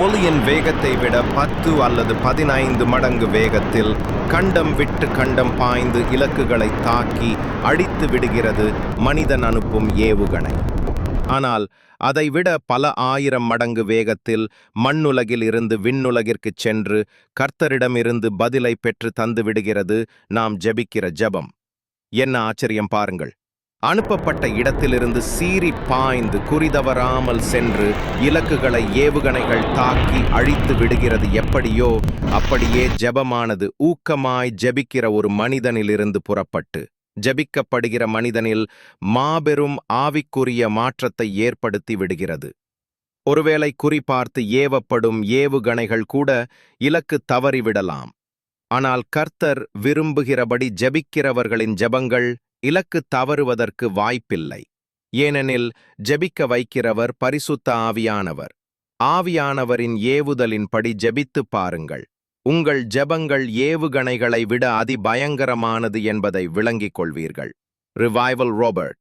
ஒலியின் வேகத்தை விட பத்து அல்லது பதினைந்து மடங்கு வேகத்தில் கண்டம் விட்டு கண்டம் பாய்ந்து இலக்குகளை தாக்கி அழித்து விடுகிறது மனிதன் அனுப்பும் ஏவுகணை. ஆனால் அதைவிட பல ஆயிரம் மடங்கு வேகத்தில் மண்ணுலகில் இருந்து விண்ணுலகிற்குச் சென்று கர்த்தரிடமிருந்து பதிலை பெற்று தந்து விடுகிறது நாம் ஜெபிக்கிற ஜெபம். என்ன ஆச்சரியம் பாருங்கள். அனுப்பப்பட்ட இடத்திலிருந்து சீறி பாய்ந்து குறிதவறாமல் சென்று இலக்குகளை ஏவுகணைகள் தாக்கி அழித்து விடுகிறது எப்படியோ அப்படியே ஜெபமானது ஊக்கமாய் ஜெபிக்கிற ஒரு மனிதனிலிருந்து புறப்பட்டு ஜெபிக்கப்படுகிற மனிதனில் மாபெரும் ஆவிக்குரிய மாற்றத்தை ஏற்படுத்தி விடுகிறது. ஒருவேளை குறிபார்த்து ஏவப்படும் ஏவுகணைகள் கூட இலக்கு தவறிவிடலாம். ஆனால் கர்த்தர் விரும்புகிறபடி ஜெபிக்கிறவர்களின் ஜெபங்கள் இலக்கு தவறுவதற்கு வாய்ப்பில்லை. ஏனெனில் ஜெபிக்க வைக்கிறவர் பரிசுத்த ஆவியானவர். ஆவியானவரின் ஏவுதலின்படி ஜெபித்துப் பாருங்கள். உங்கள் ஜெபங்கள் ஏவுகணைகளை விட அதிபயங்கரமானது என்பதை விளங்கிக் கொள்வீர்கள். Revival Robert